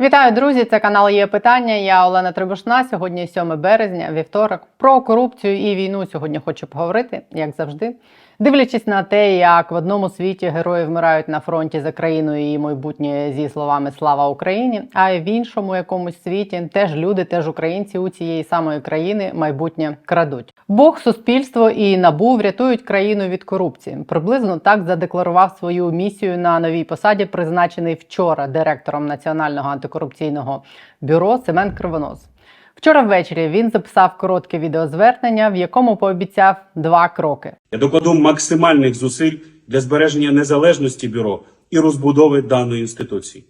Вітаю, друзі! Це канал є питання. Я Олена Трибушна. Сьогодні 7 березня, вівторок. Про корупцію і війну сьогодні хочу поговорити, як завжди. Дивлячись на те, як в одному світі герої вмирають на фронті за країну і майбутнє зі словами Слава Україні, а в іншому якомусь світі теж люди, теж українці у цієї самої країни майбутнє крадуть. Бог, суспільство і набу врятують країну від корупції. Приблизно так задекларував свою місію на новій посаді, призначений вчора директором Національного антикорупційного бюро Семен Кривонос. Вчора ввечері він записав коротке відеозвернення, в якому пообіцяв два кроки. Я докладу максимальних зусиль для збереження незалежності бюро і розбудови даної інституції,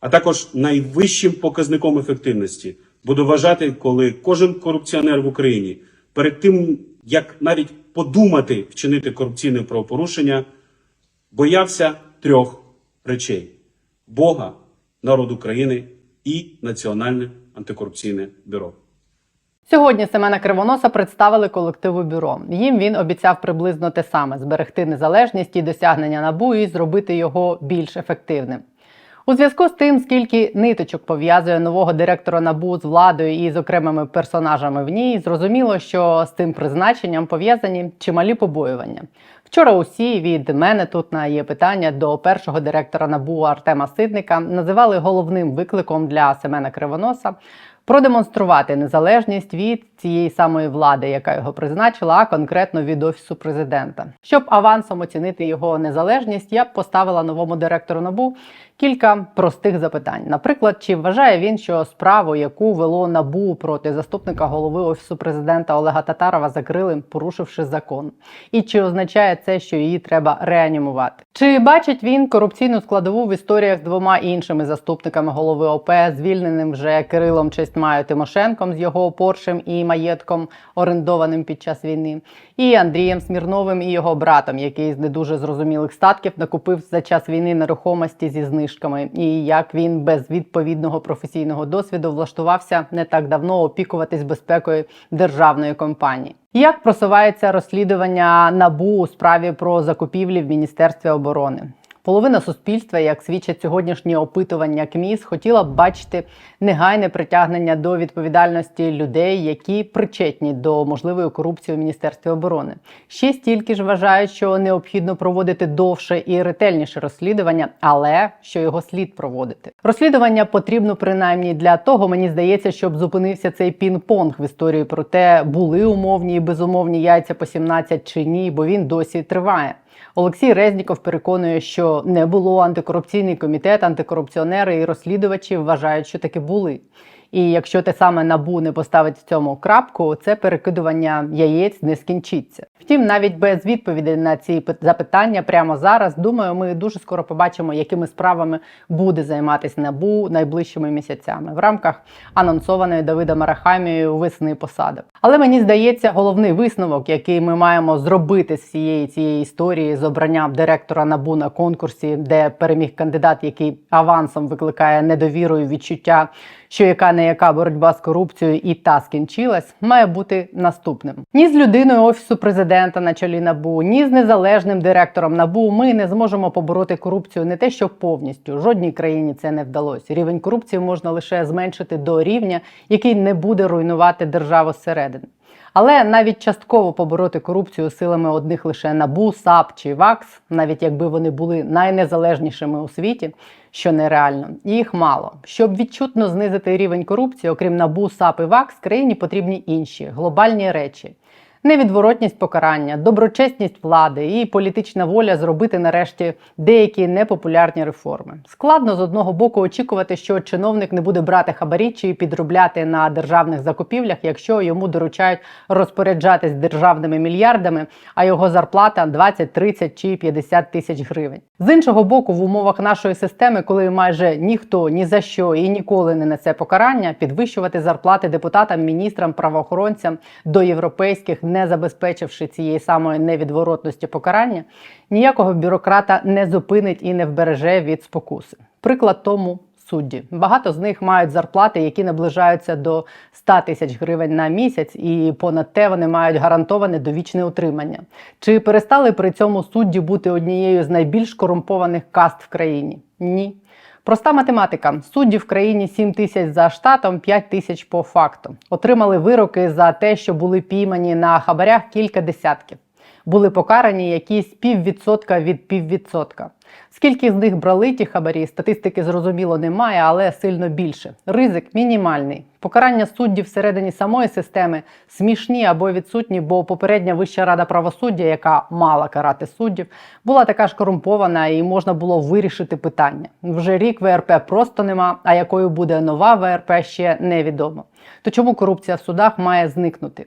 а також найвищим показником ефективності буду вважати, коли кожен корупціонер в Україні перед тим, як навіть подумати вчинити корупційне правопорушення, боявся трьох речей: Бога, народ України і Національне антикорупційне бюро. Сьогодні Семена Кривоноса представили колективу бюро. Їм він обіцяв приблизно те саме: зберегти незалежність і досягнення набу і зробити його більш ефективним. У зв'язку з тим, скільки ниточок пов'язує нового директора набу з владою і з окремими персонажами в ній, зрозуміло, що з тим призначенням пов'язані чималі побоювання. Вчора усі від мене тут на є питання до першого директора набу Артема Сидника називали головним викликом для Семена Кривоноса продемонструвати незалежність від цієї самої влади, яка його призначила, а конкретно від офісу президента. Щоб авансом оцінити його незалежність, я б поставила новому директору набу кілька простих запитань. Наприклад, чи вважає він, що справу, яку вело набу проти заступника голови офісу президента Олега Татарова, закрили, порушивши закон, і чи означає це, що її треба реанімувати? Чи бачить він корупційну складову в історіях з двома іншими заступниками голови ОП, звільненим вже Кирилом Честмаю Тимошенком з його поршем і маєтком, орендованим під час війни, і Андрієм Смірновим і його братом, який з не дуже зрозумілих статків накупив за час війни нерухомості зі знижками, і як він без відповідного професійного досвіду влаштувався не так давно опікуватись безпекою державної компанії. Як просувається розслідування набу у справі про закупівлі в Міністерстві оборони? Половина суспільства, як свідчать сьогоднішні опитування КМІС, хотіла б бачити негайне притягнення до відповідальності людей, які причетні до можливої корупції у міністерстві оборони. Ще стільки ж вважають, що необхідно проводити довше і ретельніше розслідування, але що його слід проводити. Розслідування потрібно принаймні для того, мені здається, щоб зупинився цей пінг-понг в історії про те, були умовні і безумовні яйця по 17 чи ні, бо він досі триває. Олексій Резніков переконує, що не було антикорупційний комітет, антикорупціонери і розслідувачі вважають, що таки були. І якщо те саме набу не поставить в цьому крапку, це перекидування яєць не скінчиться. Втім, навіть без відповіді на ці пит- запитання прямо зараз, думаю, ми дуже скоро побачимо, якими справами буде займатися набу найближчими місяцями в рамках анонсованої Давидом Арахамією весни посади. Але мені здається, головний висновок, який ми маємо зробити з всієї цієї історії з обранням директора набу на конкурсі, де переміг кандидат, який авансом викликає недовіру і відчуття, що яка не яка боротьба з корупцією і та скінчилась, має бути наступним. Ні з людиною офісу президента на чолі набу, ні з незалежним директором набу ми не зможемо побороти корупцію не те, що повністю жодній країні це не вдалося. Рівень корупції можна лише зменшити до рівня, який не буде руйнувати державу зсередини. Але навіть частково побороти корупцію силами одних лише НАБУ, САП чи ВАКС, навіть якби вони були найнезалежнішими у світі, що нереально, їх мало. Щоб відчутно знизити рівень корупції, окрім НАБУ, САП і ВАКС, країні потрібні інші глобальні речі. Невідворотність покарання, доброчесність влади і політична воля зробити нарешті деякі непопулярні реформи. Складно з одного боку очікувати, що чиновник не буде брати хабарі чи підробляти на державних закупівлях, якщо йому доручають розпоряджатись державними мільярдами, а його зарплата 20, 30 чи 50 тисяч гривень. З іншого боку, в умовах нашої системи, коли майже ніхто ні за що і ніколи не несе покарання, підвищувати зарплати депутатам, міністрам, правоохоронцям до європейських, не забезпечивши цієї самої невідворотності покарання, ніякого бюрократа не зупинить і не вбереже від спокуси. Приклад тому. Судді багато з них мають зарплати, які наближаються до 100 тисяч гривень на місяць, і понад те вони мають гарантоване довічне утримання. Чи перестали при цьому судді бути однією з найбільш корумпованих каст в країні? Ні. Проста математика. Судді в країні 7 тисяч за штатом, 5 тисяч по факту. Отримали вироки за те, що були піймані на хабарях кілька десятків. Були покарані якісь піввідсотка від піввідсотка. Скільки з них брали ті хабарі, статистики зрозуміло немає, але сильно більше. Ризик мінімальний. Покарання суддів всередині самої системи смішні або відсутні, бо попередня Вища рада правосуддя, яка мала карати суддів, була така ж корумпована і можна було вирішити питання. Вже рік ВРП просто нема, а якою буде нова ВРП ще невідомо. То чому корупція в судах має зникнути?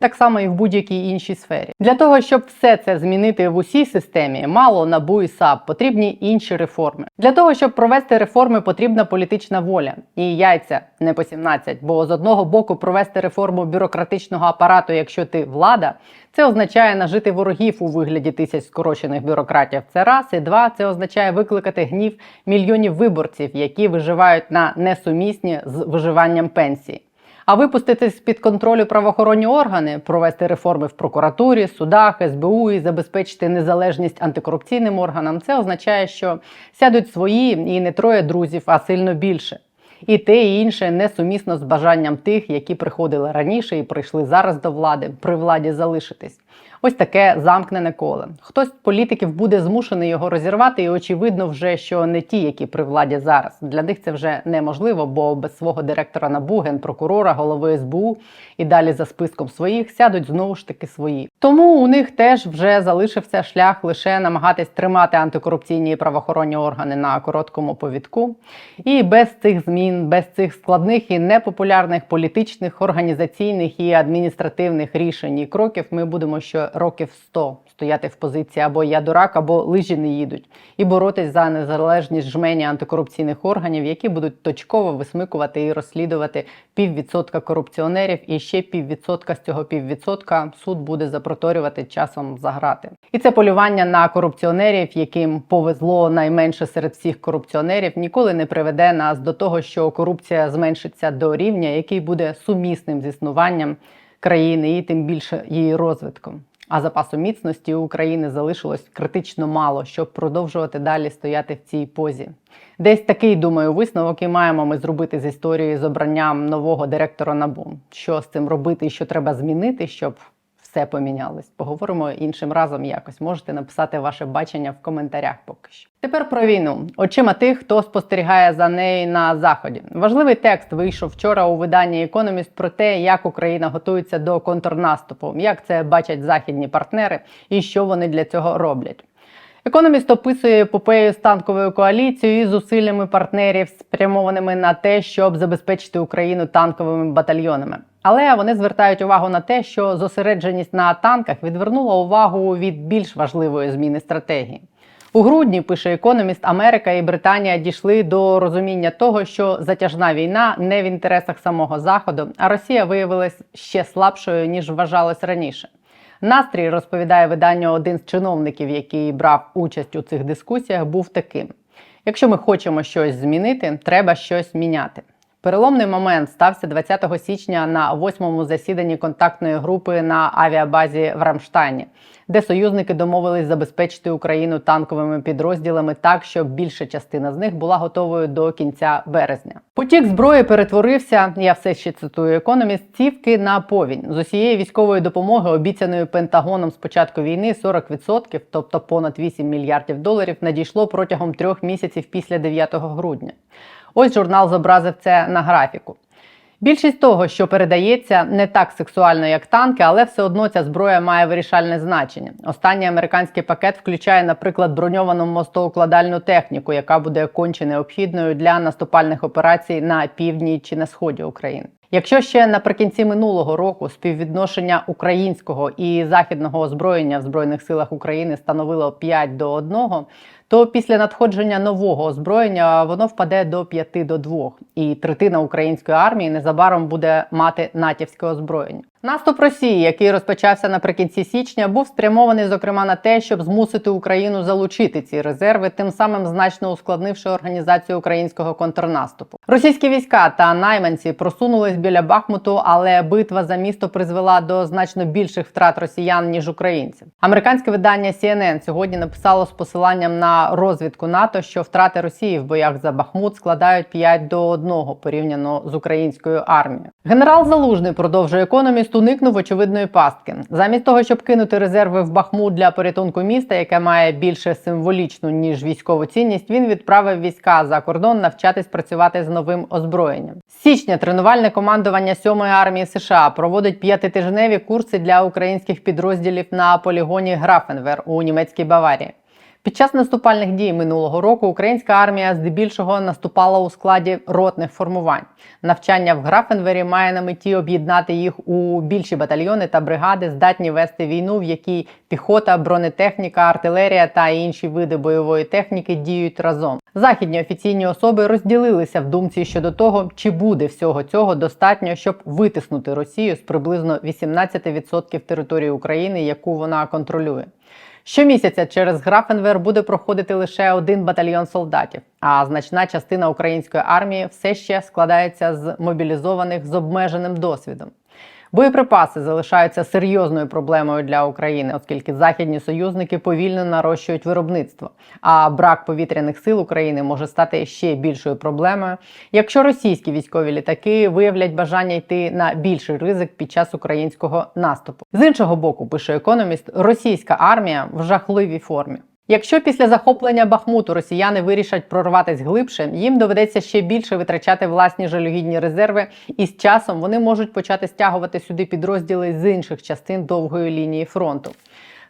Так само і в будь-якій іншій сфері. Для того, щоб все це змінити в усій системі, мало НАБУ і САП, потрібні інші реформи. Для того, щоб провести реформи, потрібна політична воля і яйця не по 17, бо з одного боку провести реформу бюрократичного апарату, якщо ти влада, це означає нажити ворогів у вигляді тисяч скорочених бюрократів. Це раз і два. Це означає викликати гнів мільйонів виборців, які виживають на несумісні з виживанням пенсії. А випустити з-під контролю правоохоронні органи, провести реформи в прокуратурі, судах, СБУ і забезпечити незалежність антикорупційним органам, це означає, що сядуть свої і не троє друзів, а сильно більше. І те, і інше несумісно з бажанням тих, які приходили раніше і прийшли зараз до влади, при владі залишитись. Ось таке замкнене коле. Хтось політиків буде змушений його розірвати, і очевидно, вже що не ті, які при владі зараз. Для них це вже неможливо, бо без свого директора НАБУ, генпрокурора, голови СБУ і далі за списком своїх сядуть знову ж таки свої. Тому у них теж вже залишився шлях лише намагатись тримати антикорупційні і правоохоронні органи на короткому повідку. І без цих змін, без цих складних і непопулярних політичних, організаційних і адміністративних рішень і кроків ми будемо ще років 100 стояти в позиції або я дурак, або лижі не їдуть, і боротись за незалежність жмені антикорупційних органів, які будуть точково висмикувати і розслідувати піввідсотка корупціонерів, і ще піввідсотка з цього піввідсотка суд буде запроторювати часом за грати. І це полювання на корупціонерів, яким повезло найменше серед всіх корупціонерів, ніколи не приведе нас до того, що корупція зменшиться до рівня, який буде сумісним з існуванням країни і тим більше її розвитком. А запасу міцності України залишилось критично мало, щоб продовжувати далі стояти в цій позі. Десь такий, думаю, висновок і маємо ми зробити з історією з обранням нового директора НАБУ. Що з цим робити що треба змінити, щоб все помінялось. Поговоримо іншим разом якось. Можете написати ваше бачення в коментарях поки що. Тепер про війну очима тих, хто спостерігає за нею на заході. Важливий текст вийшов вчора у виданні Економіст про те, як Україна готується до контрнаступу, як це бачать західні партнери і що вони для цього роблять. Економіст описує епопею з танковою коаліцією і зусиллями партнерів, спрямованими на те, щоб забезпечити Україну танковими батальйонами. Але вони звертають увагу на те, що зосередженість на танках відвернула увагу від більш важливої зміни стратегії. У грудні пише економіст, Америка і Британія дійшли до розуміння того, що затяжна війна не в інтересах самого заходу, а Росія виявилась ще слабшою ніж вважалось раніше. Настрій розповідає виданню один з чиновників, який брав участь у цих дискусіях, був таким: якщо ми хочемо щось змінити, треба щось міняти. Переломний момент стався 20 січня на восьмому засіданні контактної групи на авіабазі в Рамштайні, де союзники домовились забезпечити Україну танковими підрозділами так, щоб більша частина з них була готовою до кінця березня. Потік зброї перетворився. Я все ще цитую економіст. Цівки на повінь з усієї військової допомоги, обіцяної Пентагоном з початку війни, 40%, тобто понад 8 мільярдів доларів, надійшло протягом трьох місяців після 9 грудня. Ось журнал зобразив це на графіку. Більшість того, що передається, не так сексуально, як танки, але все одно ця зброя має вирішальне значення. Останній американський пакет включає, наприклад, броньовану мостоукладальну техніку, яка буде конче необхідною для наступальних операцій на півдні чи на сході України. Якщо ще наприкінці минулого року співвідношення українського і західного озброєння в збройних силах України становило 5 до 1, то після надходження нового озброєння воно впаде до 5 до 2. І третина української армії незабаром буде мати натівське озброєння. Наступ Росії, який розпочався наприкінці січня, був спрямований зокрема на те, щоб змусити Україну залучити ці резерви, тим самим значно ускладнивши організацію українського контрнаступу. Російські війська та найманці просунулись біля Бахмуту, але битва за місто призвела до значно більших втрат росіян ніж українців. Американське видання CNN сьогодні написало з посиланням на розвідку НАТО, що втрати Росії в боях за Бахмут складають 5 до 1 порівняно з українською армією. Генерал Залужний продовжує економіст уникнув очевидної пастки. Замість того, щоб кинути резерви в Бахмут для порятунку міста, яке має більше символічну ніж військову цінність, він відправив війська за кордон навчатись працювати з новим озброєнням. З січня тренувальне командування 7-ї армії США проводить п'ятитижневі курси для українських підрозділів на полігоні Графенвер у німецькій Баварії. Під час наступальних дій минулого року українська армія здебільшого наступала у складі ротних формувань. Навчання в Графенвері має на меті об'єднати їх у більші батальйони та бригади, здатні вести війну, в якій піхота, бронетехніка, артилерія та інші види бойової техніки діють разом. Західні офіційні особи розділилися в думці щодо того, чи буде всього цього достатньо, щоб витиснути Росію з приблизно 18% території України, яку вона контролює. Щомісяця через Графенвер буде проходити лише один батальйон солдатів, а значна частина української армії все ще складається з мобілізованих з обмеженим досвідом. Боєприпаси залишаються серйозною проблемою для України, оскільки західні союзники повільно нарощують виробництво. А брак повітряних сил України може стати ще більшою проблемою, якщо російські військові літаки виявлять бажання йти на більший ризик під час українського наступу. З іншого боку, пише економіст, російська армія в жахливій формі. Якщо після захоплення Бахмуту росіяни вирішать прорватися глибше, їм доведеться ще більше витрачати власні жалюгідні резерви, і з часом вони можуть почати стягувати сюди підрозділи з інших частин довгої лінії фронту,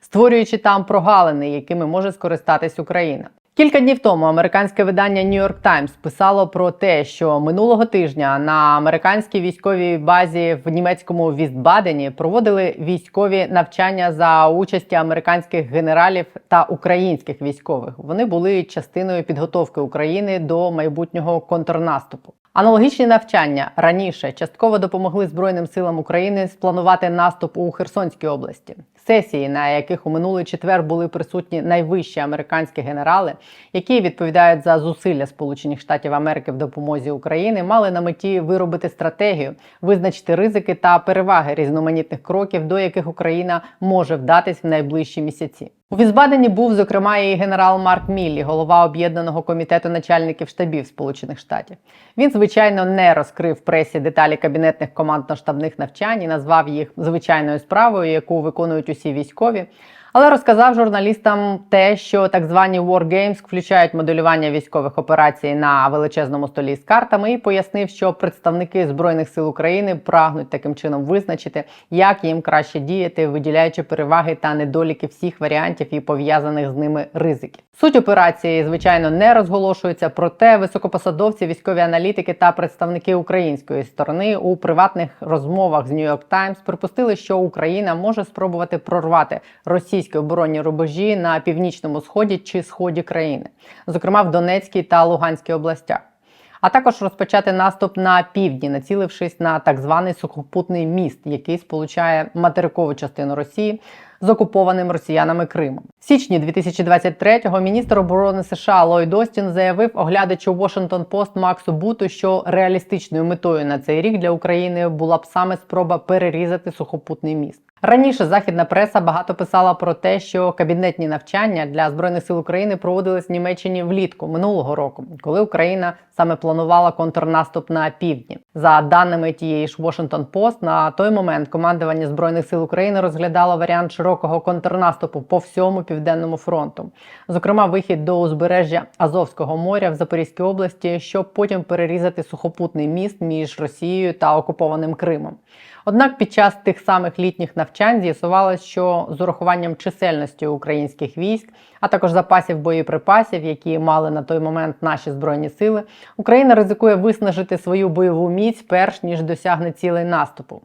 створюючи там прогалини, якими може скористатись Україна. Кілька днів тому американське видання New York Times писало про те, що минулого тижня на американській військовій базі в німецькому Вістбадені проводили військові навчання за участі американських генералів та українських військових. Вони були частиною підготовки України до майбутнього контрнаступу. Аналогічні навчання раніше частково допомогли Збройним силам України спланувати наступ у Херсонській області. Сесії, на яких у минулий четвер були присутні найвищі американські генерали, які відповідають за зусилля Сполучених Штатів Америки в допомозі Україні, мали на меті виробити стратегію, визначити ризики та переваги різноманітних кроків, до яких Україна може вдатись в найближчі місяці. У Візбадені був зокрема і генерал Марк Міллі, голова об'єднаного комітету начальників штабів Сполучених Штатів. Він, звичайно, не розкрив пресі деталі кабінетних командно-штабних навчань і назвав їх звичайною справою, яку виконують усі військові. Але розказав журналістам те, що так звані War Games включають моделювання військових операцій на величезному столі з картами, і пояснив, що представники збройних сил України прагнуть таким чином визначити, як їм краще діяти, виділяючи переваги та недоліки всіх варіантів і пов'язаних з ними ризиків. Суть операції, звичайно, не розголошується, проте високопосадовці, військові аналітики та представники української сторони у приватних розмовах з New York Times припустили, що Україна може спробувати прорвати російські оборонні рубежі на північному сході чи сході країни, зокрема в Донецькій та Луганській областях. А також розпочати наступ на півдні, націлившись на так званий сухопутний міст, який сполучає материкову частину Росії з окупованим росіянами Кримом. В січні 2023-го міністр оборони США Ллойд Остін заявив оглядачу Washington Post Максу Буту, що реалістичною метою на цей рік для України була б саме спроба перерізати сухопутний міст. Раніше західна преса багато писала про те, що кабінетні навчання для збройних сил України проводились в Німеччині влітку минулого року, коли Україна саме планувала контрнаступ на півдні. За даними тієї ж Washington Post, на той момент командування збройних сил України розглядало варіант широкого контрнаступу по всьому південному фронту, зокрема вихід до узбережжя Азовського моря в Запорізькій області, щоб потім перерізати сухопутний міст між Росією та окупованим Кримом. Однак під час тих самих літніх навчань з'ясувалось, що з урахуванням чисельності українських військ, а також запасів боєприпасів, які мали на той момент наші збройні сили, Україна ризикує виснажити свою бойову міць перш ніж досягне цілей наступу.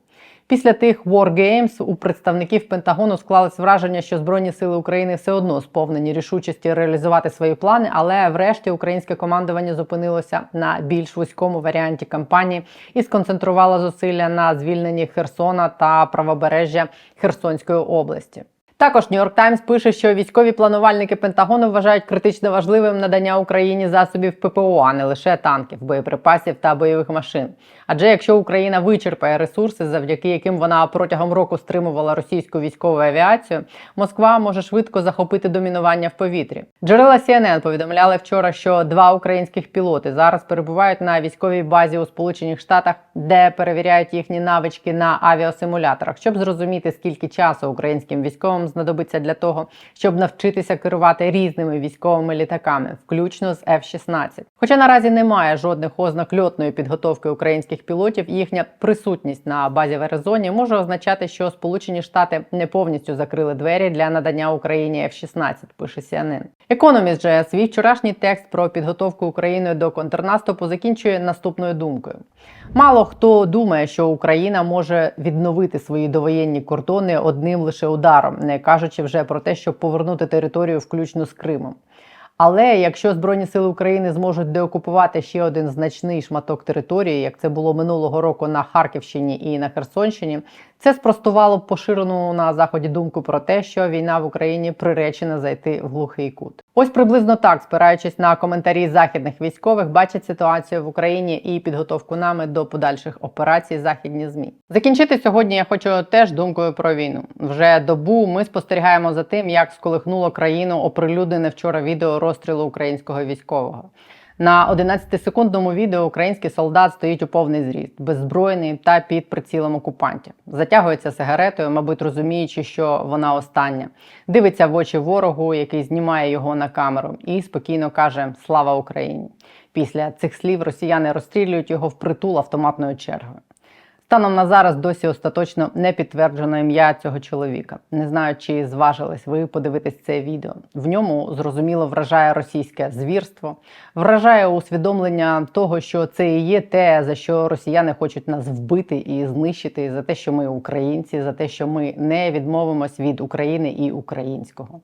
Після тих War Games у представників Пентагону склалось враження, що Збройні сили України все одно сповнені рішучості реалізувати свої плани, але врешті українське командування зупинилося на більш вузькому варіанті кампанії і сконцентрувало зусилля на звільненні Херсона та правобережжя Херсонської області. Також Нью-Йорк Таймс пише, що військові планувальники Пентагону вважають критично важливим надання Україні засобів ППО, а не лише танків, боєприпасів та бойових машин. Адже якщо Україна вичерпає ресурси, завдяки яким вона протягом року стримувала російську військову авіацію, Москва може швидко захопити домінування в повітрі. Джерела CNN повідомляли вчора, що два українських пілоти зараз перебувають на військовій базі у Сполучених Штатах, де перевіряють їхні навички на авіасимуляторах, щоб зрозуміти, скільки часу українським військовим знадобиться для того, щоб навчитися керувати різними військовими літаками, включно з F-16. Хоча наразі немає жодних ознак льотної підготовки українських пілотів, їхня присутність на базі в Аризоні може означати, що Сполучені Штати не повністю закрили двері для надання Україні F-16, пише CNN. Economist же свій вчорашній текст про підготовку України до контрнаступу закінчує наступною думкою. Мало хто думає, що Україна може відновити свої довоєнні кордони одним лише ударом, не кажучи вже про те, щоб повернути територію включно з Кримом. Але якщо Збройні сили України зможуть деокупувати ще один значний шматок території, як це було минулого року на Харківщині і на Херсонщині, це спростувало поширену на заході думку про те, що війна в Україні приречена зайти в глухий кут. Ось приблизно так, спираючись на коментарі західних військових, бачать ситуацію в Україні і підготовку нами до подальших операцій західні змі. Закінчити сьогодні я хочу теж думкою про війну. Вже добу ми спостерігаємо за тим, як сколихнуло країну оприлюднене вчора відео розстрілу українського військового. На 11-секундному відео український солдат стоїть у повний зріст, беззбройний та під прицілом окупантів. Затягується сигаретою, мабуть, розуміючи, що вона остання. Дивиться в очі ворогу, який знімає його на камеру, і спокійно каже Слава Україні! Після цих слів росіяни розстрілюють його впритул автоматною чергою. Станом на зараз досі остаточно не підтверджено ім'я цього чоловіка. Не знаю, чи зважились ви подивитись це відео. В ньому зрозуміло вражає російське звірство, вражає усвідомлення того, що це і є те, за що росіяни хочуть нас вбити і знищити, за те, що ми українці, за те, що ми не відмовимось від України і українського.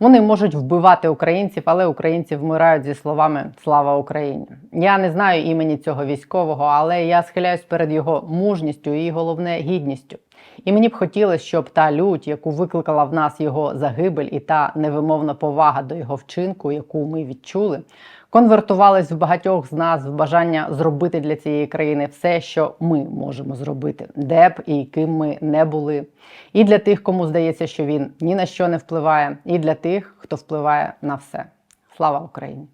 Вони можуть вбивати українців, але українці вмирають зі словами Слава Україні. Я не знаю імені цього військового, але я схиляюсь перед його мужністю і головне гідністю. І мені б хотілося, щоб та лють, яку викликала в нас його загибель, і та невимовна повага до його вчинку, яку ми відчули, конвертувались в багатьох з нас в бажання зробити для цієї країни все, що ми можемо зробити, де б і ким ми не були. І для тих, кому здається, що він ні на що не впливає, і для тих, хто впливає на все. Слава Україні!